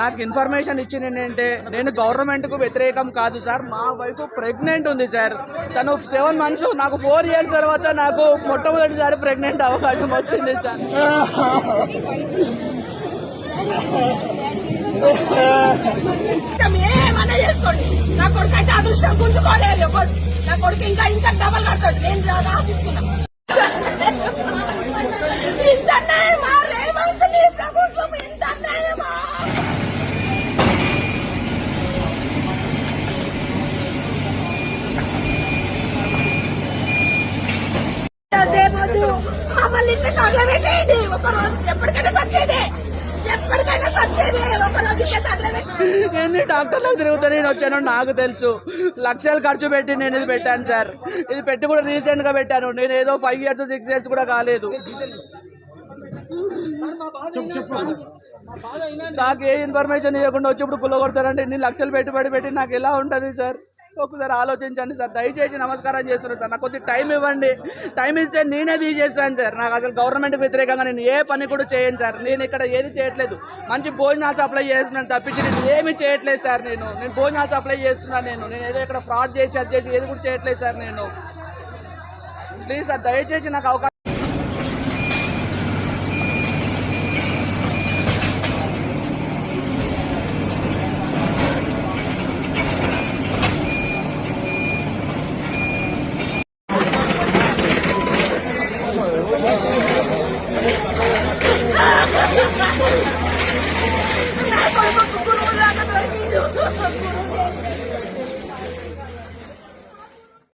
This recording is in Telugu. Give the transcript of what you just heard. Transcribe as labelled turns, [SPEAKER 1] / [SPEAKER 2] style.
[SPEAKER 1] నాకు ఇన్ఫర్మేషన్ ఇచ్చింది ఏంటంటే నేను గవర్నమెంట్కు వ్యతిరేకం కాదు సార్. మా వైఫ్ ప్రెగ్నెంట్ ఉంది సార్. తను సెవెన్ మంత్స్ నాకు ఫోర్ ఇయర్స్ తర్వాత నాకు మొట్టమొదటిసారి ప్రెగ్నెంట్ అవకాశం వచ్చింది సార్.
[SPEAKER 2] ఏమన్నా చేసుకోండి. నా కొడుకు అంటే అదృష్టం గుంజుకోలేదు నా కొడుకు ఇంకా ఇంకా డబల్ కడతాడు. నేను ఆశిస్తున్నాను మమ్మల్ని ఇంత తగలబెట్టేయండి ఒక రోజు ఎప్పటికైనా సచ్చేదే. ఎప్పటికైనా తగలబెట్టి
[SPEAKER 1] ఎన్ని డాక్టర్లకు తిరుగుతూ నేను వచ్చానో నాకు తెలుసు. లక్షలు ఖర్చు పెట్టి నేను ఇది పెట్టాను సార్. ఇది పెట్టి కూడా రీసెంట్గా పెట్టాను. నేను ఏదో ఫైవ్ ఇయర్స్ సిక్స్ ఇయర్స్ కూడా కాలేదు. నాకు ఏ ఇన్ఫర్మేషన్ ఇవ్వకుండా వచ్చి ఇప్పుడు కుల్ల కొడతారంటే ఇన్ని లక్షలు పెట్టుబడి పెట్టి నాకు ఎలా ఉంటుంది సార్? ఒకసారి ఆలోచించండి సార్. దయచేసి నమస్కారం చేస్తున్నాను సార్. నాకు కొద్దిగా టైం ఇవ్వండి. టైం ఇస్తే నేనే తీసేస్తాను సార్. నాకు అసలు గవర్నమెంట్ వ్యతిరేకంగా నేను ఏ పని కూడా చేయను సార్. నేను ఇక్కడ ఏది చేయట్లేదు. మంచి భోజనాలు సప్లై చేస్తున్నాను తప్పించి నేను ఏమీ చేయట్లేదు సార్ నేను. నేను భోజనాలు సప్లై చేస్తున్నాను నేను. నేను ఏదో ఇక్కడ ఫ్రాడ్ చేసి అది చేసి ఏది కూడా చేయట్లేదు సార్ నేను. ప్లీజ్ సార్ దయచేసి నాకు అవకాశం Thank you.